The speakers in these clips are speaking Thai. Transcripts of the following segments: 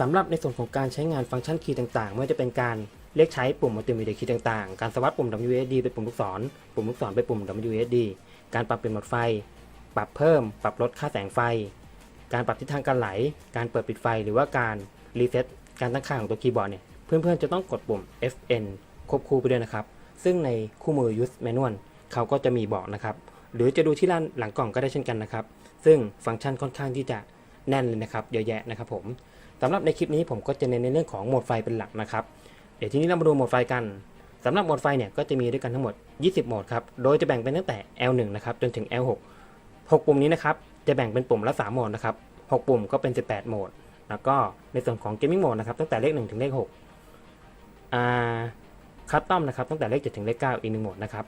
สำหรับในส่วนของการใช้งานฟังก์ชันคีย์ต่างๆ ไม่ว่าจะเป็นการเรียกใช้ปุ่มมัลติมีเดียคีย์ต่างๆ การสวัสดปุ่ม WSD เป็นปุ่มลูกศร ปุ่มลูกศรเป็นปุ่ม WSD การปรับเปลี่ยนโหมดไฟ ปรับเพิ่ม ปรับลดค่าแสงไฟ การปรับทิศทางการไหล การเปิดปิดไฟ หรือว่าการรีเซ็ตการตั้งค่าของตัวคีย์บอร์ดเนี่ย เพื่อนๆ จะต้องกดปุ่ม FN ควบคู่ไปด้วยนะครับ ซึ่งในคู่มือ Use Manual เขาก็จะมีบอกนะครับ หรือจะดูที่ด้านหลังกล่องก็ได้เช่นกันนะครับ ซึ่งฟังก์ชันค่อนข้างที่จะแน่นเลยนะครับ เยอะแยะนะครับผม สำหรับในคลิปนี้ผมก็จะเน้นในเรื่องของโหมดไฟเป็นหลักนะครับ เดี๋ยวทีนี้เรามาดูโหมดไฟกันสำหรับโหมดไฟเนี่ยก็จะมีด้วยกันทั้งหมด 20 โหมดครับ โดยจะแบ่งเป็นตั้งแต่ L1 นะครับจนถึง L6 6 ปุ่มนี้นะครับจะแบ่งเป็นปุ่มละ 3 โหมดนะครับ 6 ปุ่มก็เป็น 18 โหมด แล้วก็ในส่วนของ Gaming Mode นะครับตั้งแต่เลข 1 ถึงเลข6อ่าคัสตอมนะครับตั้งแต่เลข7ถึงเลข9อีกหนึ่งโหมดนะครับ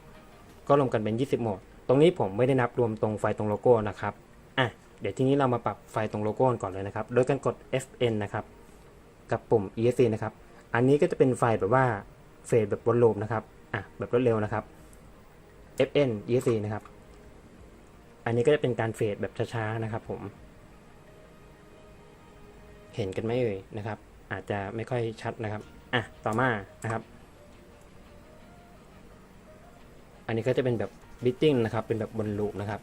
ก็รวมกันเป็น 20 โหมด ตรงนี้ผมไม่ได้นับรวมตรงไฟตรงโลโก้นะครับอะ เดี๋ยวทีนี้เรามาปรับไฟตรงโลโก้ก่อนเลยนะครับ โดยการกด FN นะครับ กับปุ่ม ESC นะครับ อันนี้ก็จะเป็นไฟแบบว่าเฟดแบบวนลูปนะครับ อะ แบบรวดเร็วนะครับ FN ESC นะครับ อันนี้ก็จะเป็นการเฟดแบบช้าๆนะครับผม เห็นกันไหมเอ่ยนะครับ อาจจะไม่ค่อยชัดนะครับ อะ ต่อมานะครับ อันนี้ก็จะเป็นแบบบิทติ้งนะครับ เป็นแบบบนลูปนะครับ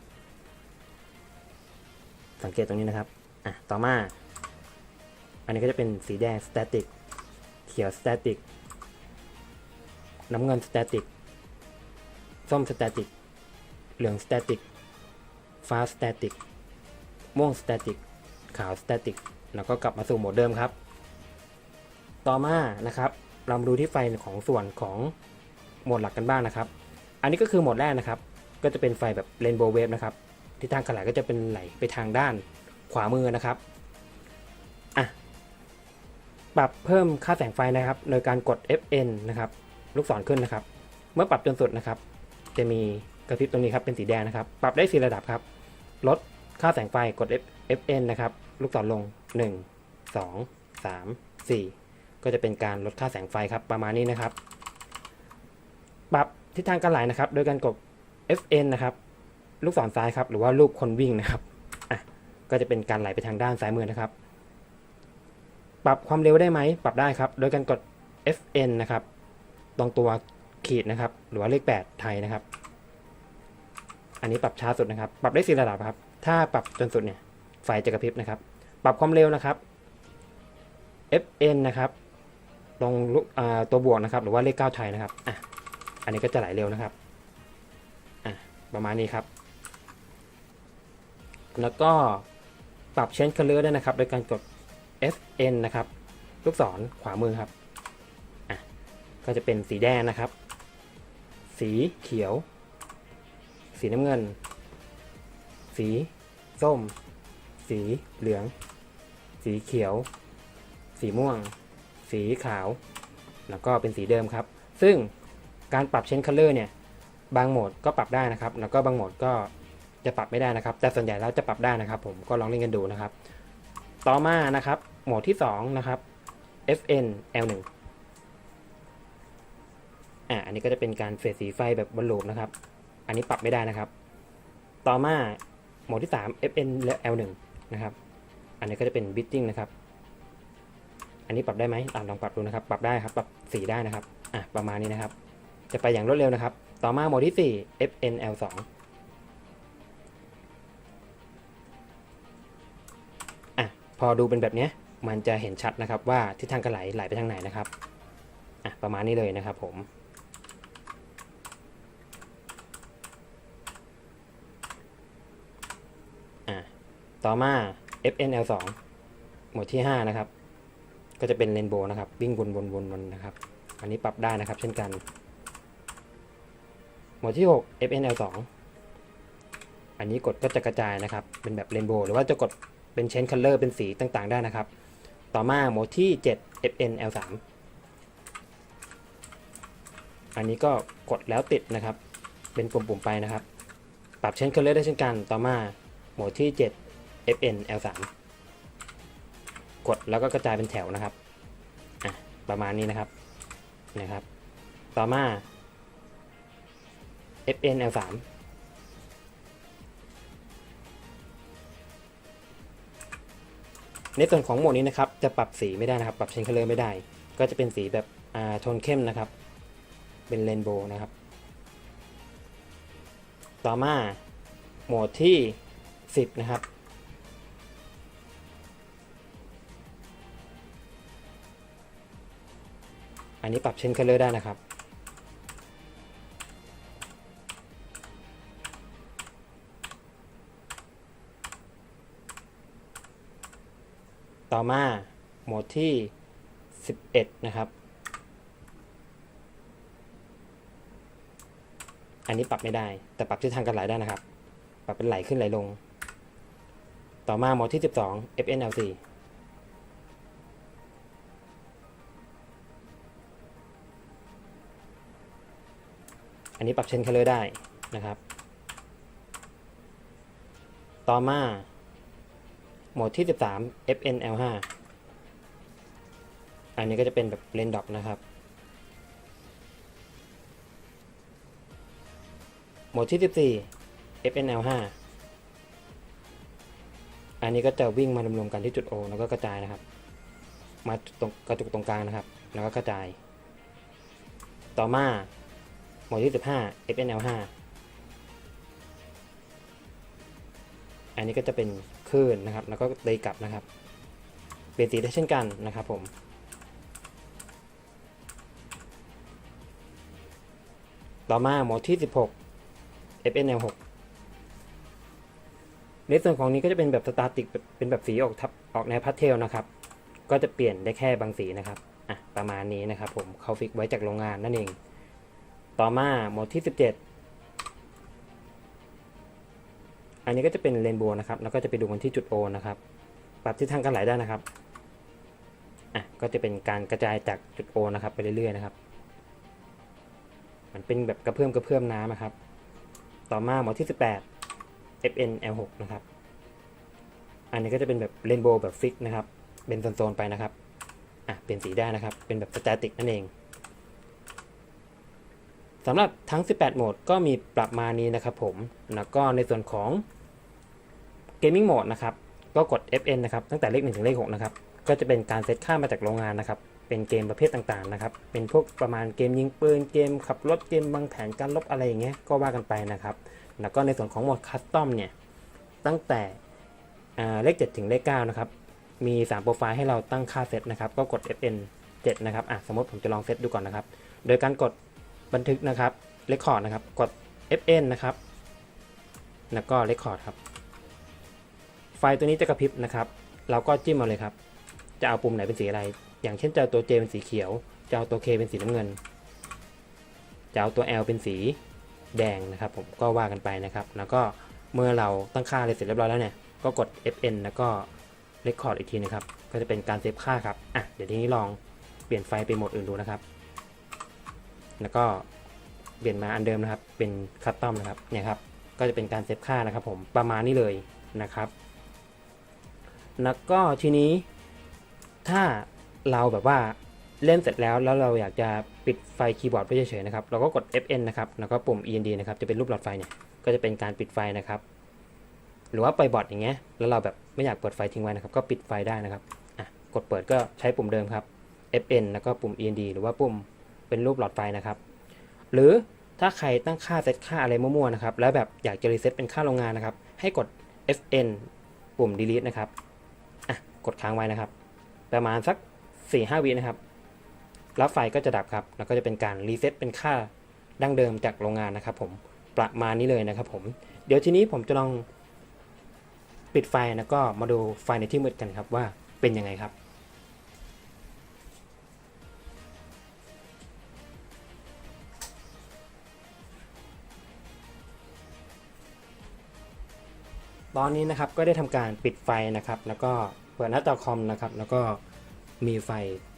สังเกตตรงนี้นะครับ อะ ต่อมา อันนี้ก็จะเป็นสีแดง static เขียว static น้ำเงิน static ส้ม static เหลือง static ฟ้า static ม่วง static ขาว static แล้วก็กลับมาสู่โหมดเดิมครับ ต่อมานะครับ เรามาดูที่ไฟของส่วนของโหมดหลักกันบ้างนะครับ อันนี้ก็คือโหมดแรกนะครับ ก็จะเป็นไฟแบบ rainbow wave นะครับ ทิศทางขนาดก็จะเป็นไหลไปทางด้านขวามือนะครับอะปรับเพิ่มค่าแสงไฟนะครับ โดยการกด FN นะครับ ลูกศรขึ้นนะครับ เมื่อปรับจนสุดนะครับ จะมีกระพริบตรงนี้ครับเป็นสีแดงนะครับ ปรับได้สี่ระดับครับ ลดค่าแสงไฟกด F FN นะครับ ลูกศรลง 1 2 3 4 ก็จะเป็นการลดค่าแสงไฟครับประมาณนี้นะครับ ปรับทิศทางการไหลนะครับ โดยการกด FN นะครับ ลูกศรซ้ายครับ หรือว่ารูปคนวิ่งนะครับอะก็จะเป็นการไหลไปทางด้านซ้ายมือนะครับ ปรับความเร็วได้ไหมปรับได้ครับ โดยการกด FN นะครับ ตรงตัวขีดนะครับ หรือว่าเลข 8 ไทยนะครับ อันนี้ปรับช้าสุดนะครับ ปรับได้สี่ระดับครับ ถ้าปรับจนสุดเนี่ยไฟจะกระพริบนะครับ ปรับความเร็วนะครับ FN นะครับตรงลูกอ่าตัวบวกนะครับ หรือว่าเลข 9 ไทยนะครับอะอันนี้ก็จะไหลเร็วนะครับอะประมาณนี้ครับ แล้วก็ปรับ change color ได้นะครับ โดยการกด FN นะครับ ลูกศรขวามือครับ อะ ก็จะเป็นสีแดงนะครับ สีเขียว สีน้ำเงิน สีส้ม สีเหลือง สีเขียว สีม่วง สีขาว แล้วก็เป็นสีเดิมครับ ซึ่งการปรับ change color เนี่ย บางโหมดก็ปรับได้นะครับ แล้วก็บางโหมดก็ จะปรับไม่ได้นะครับ แต่ส่วนใหญ่แล้วจะปรับได้นะครับผมก็ลองเล่นกันดูนะครับ ต่อมานะครับ โหมดที่2นะครับ FN L1 อะอันนี้ก็จะเป็นการเฟดสีไฟแบบบนลูปนะครับ อันนี้ปรับไม่ได้นะครับ ต่อมาโหมดที่3 FN L1 นะครับ อันนี้ก็จะเป็นบิ t ติ้งนะครับอันนี้ปรับได้ไหมลองปรับดูนะครับ ปรับได้ครับ ปรับสีได้นะครับ อะ ประมาณนี้นะครับ จะไปอย่างรวดเร็วนะครับ ต่อมาโหมดที่ 4 FNL2 พอดูเป็นแบบนี้มันจะเห็นชัดนะครับว่าทิศทางการไหลไหลไปทางไหนนะครับอะประมาณนี้เลยนะครับผมอะต่อมา FNL2 หมดที่ 5 นะครับ ก็จะเป็นเรนโบว์นะครับ วิ่งวนๆๆๆนะครับ อันนี้ปรับได้นะครับ เช่นกัน หมวดที่ 6 FNL 2 อันนี้กดก็จะกระจายนะครับ เป็นแบบเรนโบว์หรือว่าจะกด เป็นเชนคัลเลอร์เป็นสีต่างๆ ได้นะครับ ต่อมาโหมดที่ 7 FNL 3 อันนี้ก็กดแล้วติดนะครับ เป็นปุ่มๆไปนะครับ ปรับเชนคัลเลอร์ได้เช่นกัน ต่อมาโหมดที่ 7 FNL 3 กดแล้วก็กระจายเป็นแถวนะครับอะประมาณนี้นะครับนะครับ ต่อมา FNL3 ในส่วนของโหมดนี้นะครับจะปรับสีไม่ได้นะครับ ปรับเชนเคลเลอร์ไม่ได้ ก็จะเป็นสีแบบอ่าโทนเข้มนะครับ เป็นเรนโบว์นะครับ ต่อมาโหมดที่ 10 นะครับ อันนี้ปรับเชนเคลเลอร์ได้นะครับ ต่อมาโหมดที่ 11 นะครับ อันนี้ปรับไม่ได้ แต่ปรับทิศทางการไหลได้นะครับ ปรับเป็นไหลขึ้นไหลลง ต่อมาโหมดที่ 12 FNLC อันนี้ปรับเชนเคลเลอร์ได้นะครับ ต่อมา โหมดที่ 13 FNL5 อันนี้ก็จะเป็นแบบเลนดอปนะครับ โหมดที่ 14 FNL5 อันนี้ก็จะวิ่งมารวมๆกันที่จุด O แล้วก็กระจายนะครับ มาตรงกระจุกตรงกลางนะครับ แล้วก็กระจาย ต่อมาโหมดที่ 15 FNL5 อันนี้ก็จะเป็น คลื่นนะครับ แล้วก็เลยกลับนะครับ เปลี่ยนสีได้เช่นกันนะครับผมต่อมาหมดที่ 16 FNL6 ในส่วนของนี้ก็จะเป็นแบบสตาติกเป็นแบบสีออกทับออกแนวพาสเทลนะครับ ก็จะเปลี่ยนได้แค่บางสีนะครับอะประมาณนี้นะครับผมเขาฟิกไว้จากโรงงานนั่นเอง ต่อมาหมดที่ 17 อันนี้ก็จะเป็นเรนโบว์นะครับ แล้วก็จะไปดูกันที่จุด O นะครับ ปรับทิศทางการไหลได้นะครับ อะ ก็จะเป็นการกระจายจากจุด O นะครับไปเรื่อยๆนะครับ มันเป็นแบบกระเพื่อมกระเพื่อมน้ำนะครับ ต่อมาหมวดที่ 18 FNL6 นะครับ อันนี้ก็จะเป็นแบบเรนโบว์แบบฟิกนะครับ เป็นโซนๆไปนะครับ อะ เปลี่ยนสีได้นะครับ เป็นแบบสแตติกนั่นเองสำหรับทั้ง 18 โหมดก็มีประมาณนี้นะครับผม แล้วก็ในส่วนของ Gaming Mode นะครับ ก็กด FN นะครับ ตั้งแต่เลข1ถึงเลข6นะครับ ก็จะเป็นการเซตค่ามาจากโรงงานนะครับ เป็นเกมประเภทต่างๆนะครับ เป็นพวกประมาณเกมยิงปืน เกมขับรถ เกมวางแผนการลบอะไรอย่างเงี้ย ก็ว่ากันไปนะครับ แล้วก็ในส่วนของโหมดคัสตอมเนี่ย ตั้งแต่อ่าเลข 7 ถึงเลข9นะครับ มี 3 โปรไฟล์ให้เราตั้งค่าเซตนะครับ ก็กด FN 7 นะครับ อะ สมมติผมจะลองเซตดูก่อนนะครับ โดยการกดบันทึกนะครับ เรคคอร์ดนะครับ กด FN นะครับ แล้วก็เรคคอร์ดครับ ไฟตัวนี้จะกระพริบนะครับ เราก็จิ้มเอาเลยครับ จะเอาปุ่มไหนเป็นสีอะไร อย่างเช่นจะเอาตัว J เป็นสีเขียว จะเอาตัว K เป็นสีน้ำเงิน จะเอาตัว L เป็นสีแดงนะครับผมก็ว่ากันไปนะครับ แล้วก็เมื่อเราตั้งค่าอะไรเสร็จเรียบร้อยแล้วเนี่ย ก็กด FN แล้วก็เรคคอร์ดอีกทีนะครับ ก็จะเป็นการเซฟค่าครับ อะ เดี๋ยวทีนี้ลองเปลี่ยนไฟเป็นโหมดอื่นดูนะครับ แล้วก็เปลี่ยนมาอันเดิมนะครับ เป็นคัสตอมนะครับ เนี่ยครับ ก็จะเป็นการเซฟค่านะครับผม ประมาณนี้เลยนะครับ แล้วก็ทีนี้ถ้าเราแบบว่าเล่นเสร็จแล้วแล้วเราอยากจะปิดไฟคีย์บอร์ดไว้เฉยๆนะครับ เราก็กด FN นะครับ แล้วก็ปุ่ม END นะครับ จะเป็นรูปหลอดไฟเนี่ย ก็จะเป็นการปิดไฟนะครับ หรือว่าปล่อยบอร์ดอย่างเงี้ย แล้วเราแบบไม่อยากเปิดไฟทิ้งไว้นะครับ ก็ปิดไฟได้นะครับ อะ กดเปิดก็ใช้ปุ่มเดิมครับ FN แล้วก็ปุ่ม END หรือว่าปุ่มเป็นรูปหลอดไฟนะครับ หรือถ้าใครตั้งค่าเซตค่าอะไรมั่วๆนะครับ แล้วแบบอยากจะรีเซ็ตเป็นค่าโรงงานนะครับ ให้กด FN ปุ่ม delete นะครับ กดค้างไว้นะครับ ประมาณสัก 4-5วินะครับ แล้วไฟก็จะดับครับ แล้วก็จะเป็นการรีเซ็ตเป็นค่าดั้งเดิมจากโรงงานนะครับ ผมประมาณนี้เลยนะครับ ผมเดี๋ยวทีนี้ผมจะลองปิดไฟแล้วก็มาดูไฟในที่มืดกันครับว่าเป็นยังไงครับตอนนี้นะครับก็ได้ทำการปิดไฟนะครับ แล้วก็ ปิดหน้าจอคอมนะครับ แล้วก็มีไฟ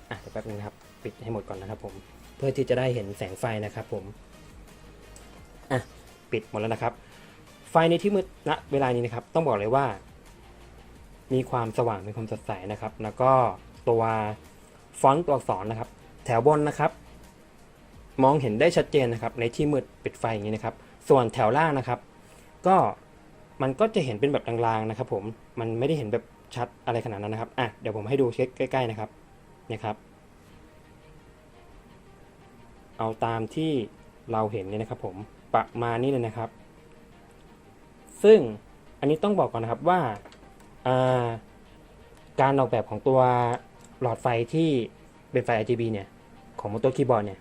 อะเดี๋ยวแป๊บนึงครับ ปิดให้หมดก่อนนะครับ ผม เพื่อที่จะได้เห็นแสงไฟนะครับ ผมอะปิดหมดแล้วนะครับ ไฟในที่มืดณเวลานี้นะครับ ต้องบอกเลยว่า มีความสว่างมีความสดใสนะครับ แล้วก็ตัวฟอนต์ตัวอักษรนะครับ แถวบนนะครับ มองเห็นได้ชัดเจนนะครับ ในที่มืดปิดไฟอย่างนี้นะครับ ส่วนแถวล่างนะครับ ก็ มันก็จะเห็นเป็นแบบลางๆนะครับผมมันไม่ได้เห็นแบบชัดอะไรขนาดนั้นนะครับอะเดี๋ยวผมให้ดูเช็คใกล้ๆนะครับเนี่ยครับ เอาตามที่เราเห็นเนี่ยนะครับผมประมาณนี้เลยนะครับ ซึ่งอันนี้ต้องบอกก่อนนะครับว่าาการออกแบบของตัวหลอดไฟที่เป็นไฟ RGB เนี่ย ของมอเตอร์คีย์บอร์ดเนี่ย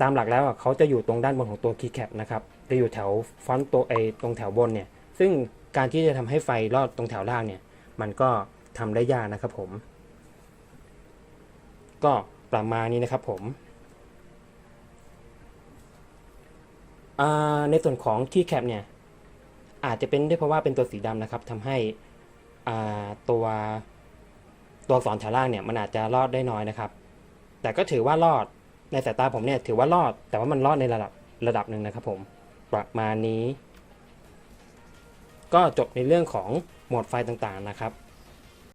ตามหลักแล้วเขาจะอยู่ตรงด้านบนของตัวคีย์แคปนะครับจะอยู่แถวฟอนต์ตัวไอตรงแถวบนเนี่ยซึ่งการที่จะทำให้ไฟลอดตรงแถวล่างเนี่ยมันก็ทำได้ยากนะครับผม ก็ประมาณนี้นะครับผมในส่วนของคีย์แคปเนี่ยอาจจะเป็นด้วยเพราะว่าเป็นตัวสีดำนะครับทำให้ตัวตัวอักษรแถวล่างเนี่ยมันอาจจะรอดได้น้อยนะครับ แต่ก็ถือว่ารอด ในสายตาผมเนี่ยถือว่ารอด แต่ว่ามันรอดในระดับระดับหนึ่งนะครับผมประมาณนี้ ก็จบในเรื่องของโหมดไฟต่างๆนะครับ